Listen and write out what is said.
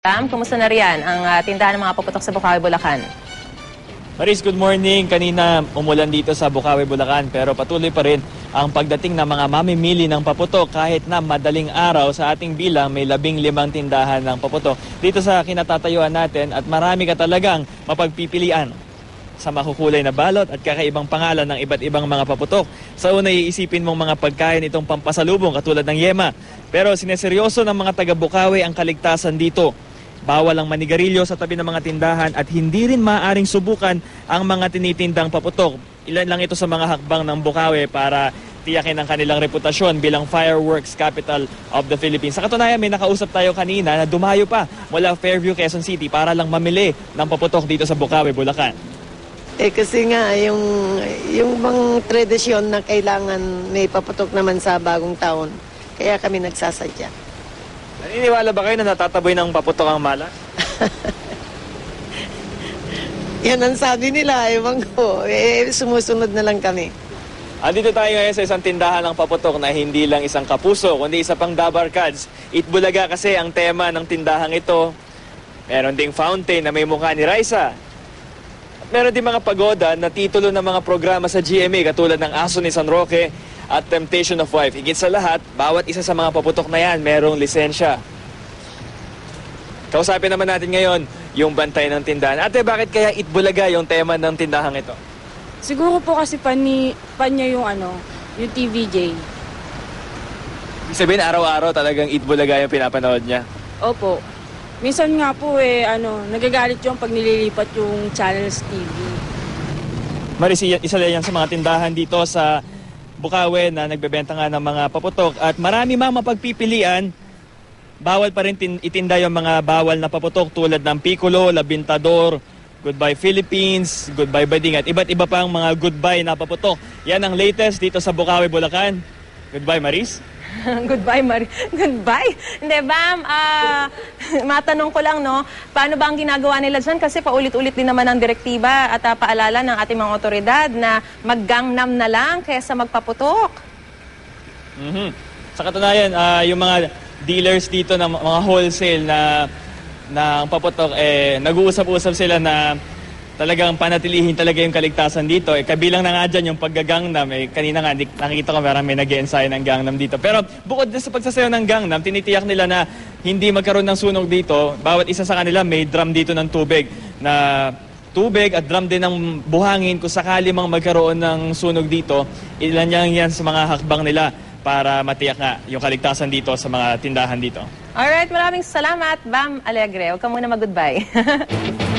Tam, kumusta na riyan ang ah, tindahan ng mga paputok sa Bukawi, Bulacan? Maris, good morning. Kanina umulan dito sa Bukawi, Bulacan pero patuloy pa rin ang pagdating ng mga mamimili ng paputok kahit na madaling araw sa ating bilang may labing limang tindahan ng paputok dito sa kinatatayuan natin at marami ka talagang mapagpipilian sa makukulay na balot at kakaibang pangalan ng iba't ibang mga paputok. Sa una, iisipin mong mga pagkain itong pampasalubong katulad ng yema. Pero sineseryoso ng mga taga Bukawi ang kaligtasan dito. Bawal ang manigarilyo sa tabi ng mga tindahan at hindi rin maaaring subukan ang mga tinitindang paputok. Ilan lang ito sa mga hakbang ng Bukawi para tiyakin ang kanilang reputasyon bilang fireworks capital of the Philippines. Sa katunayan, may nakausap tayo kanina na dumayo pa mula Fairview, Quezon City para lang mamili ng paputok dito sa Bukawi, Bulacan. Eh kasi nga yung yung bang tradisyon na kailangan may paputok naman sa bagong taon. Kaya kami nagsasadya. Naniniwala ba kayo na natataboy ng paputok ang malas? Yan ang sabi nila, ewan ko. Eh, sumusunod na lang kami. Andito tayo ngayon sa isang tindahan ng paputok na hindi lang isang kapuso, kundi isa pang Dabar Cards. Itbulaga kasi ang tema ng tindahang ito. Meron ding fountain na may mukha ni Raisa. Meron din mga pagoda na titulo ng mga programa sa GMA katulad ng Aso ni San Roque at Temptation of Wife. Higit sa lahat, bawat isa sa mga paputok na yan merong lisensya. Kausapin naman natin ngayon yung bantay ng tindahan. Ate, bakit kaya Itbulaga yung tema ng tindahang ito? Siguro po kasi pan, ni, pan niya yung ano, yung TVJ. Ibig sabihin, araw-araw talagang Itbulaga yung pinapanood niya. Opo. Minsan nga po eh, ano, nagagalit yung pag nililipat yung channels TV. Maris, isa lang yan sa mga tindahan dito sa Bukawi na nagbebenta nga ng mga paputok at marami mga mapagpipilian. Bawal pa rin tin- itinda yung mga bawal na paputok tulad ng Piccolo, Labintador, Goodbye Philippines, Goodbye Bading at iba't iba pang mga goodbye na paputok. Yan ang latest dito sa Bukawi, Bulacan. Goodbye, Maris. Goodbye, Mari. Goodbye. Hindi, Bam, ah, matanong ko lang, no, paano ba ang ginagawa nila dyan? Kasi paulit-ulit din naman ang direktiba at ah, paalala ng ating mga otoridad na maggangnam na lang kaysa magpaputok. Mhm. Sa katunayan, ah, yung mga dealers dito ng mga wholesale na na paputok eh nag-uusap-usap sila na talagang panatilihin talaga yung kaligtasan dito. Eh, kabilang na nga dyan yung paggagangnam. Eh, kanina nga, nakikita ko parang may nag ensayo ng gangnam dito. Pero bukod din sa pagsasayaw ng gangnam, tinitiyak nila na hindi magkaroon ng sunog dito. Bawat isa sa kanila may drum dito ng tubig na tubig at drum din ng buhangin kung sakali mang magkaroon ng sunog dito. Ilan yan yan sa mga hakbang nila para matiyak nga yung kaligtasan dito sa mga tindahan dito. Alright, maraming salamat, Bam Alegre. Huwag ka muna mag-goodbye.